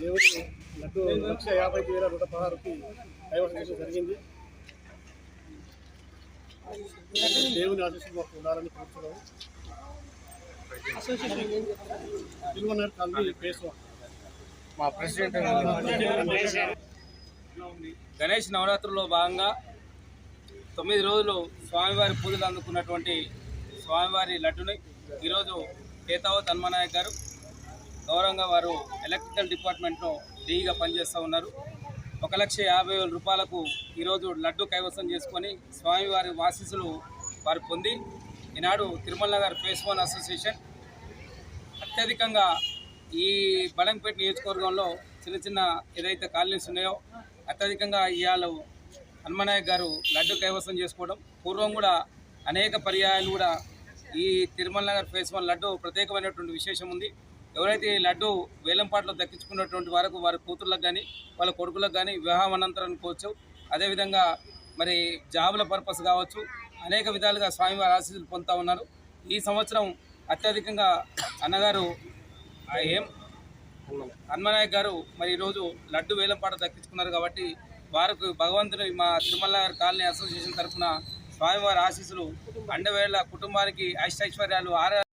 దేవుడు లడ్డు లక్ష యాభై వేల నూట పదహారుకి చేయడం జరిగింది. దేవుని ఆశీస్సులు మాకు ఉండాలని కోరుతున్నాము. మా ప్రెసిడెంట్ గణేష్ నవరాత్రుల్లో భాగంగా తొమ్మిది రోజులు స్వామివారి పూజలు అందుకున్నటువంటి స్వామివారి లడ్డుని ఈరోజు కేతావత్ హన్మనాయక్ గారు గౌరవంగా వారు ఎలక్ట్రికల్ డిపార్ట్మెంట్లో డీగా పనిచేస్తూ ఉన్నారు. ఒక లక్ష యాభై వేల రూపాయలకు ఈరోజు లడ్డు కైవసం చేసుకొని స్వామివారి వాసిసులు వారు పొంది ఈనాడు Tirumala Nagar phase one association. అత్యధికంగా ఈ బలంపేట నియోజకవర్గంలో చిన్న చిన్న ఏదైతే కాలనీస్ ఉన్నాయో అత్యధికంగా ఇవాళ హనుమనాయక్ గారు లడ్డు కైవసం చేసుకోవడం పూర్వం కూడా అనేక పర్యాయాలు కూడా ఈ తిరుమల నగర్ ఫేస్ వన్ లడ్డు ప్రత్యేకమైనటువంటి విశేషం ఉంది. ఎవరైతే ఈ లడ్డు వేలంపాట్లో దక్కించుకున్నటువంటి వరకు వారి కూతుర్లకు కానీ వాళ్ళ కొడుకులకు కానీ వివాహం అనంతరం అదేవిధంగా మరి జాబుల పర్పస్ కావచ్చు. అనేక విధాలుగా స్వామివారి ఆశీస్సులు పొందుతూ ఉన్నారు. ఈ సంవత్సరం అత్యధికంగా అన్నగారు ఏం? హనుమనాయక్ గారు మరి ఈరోజు లడ్డు వేలంపాట దక్కించుకున్నారు కాబట్టి వారికి భగవంతుని మా తిరుమల నగర్ కాలనీ అసోసియేషన్ తరఫున స్వామివారి ఆశీస్సులు అండవేళ్ళ కుటుంబానికి ఐశ్వర్యాలు ఆరా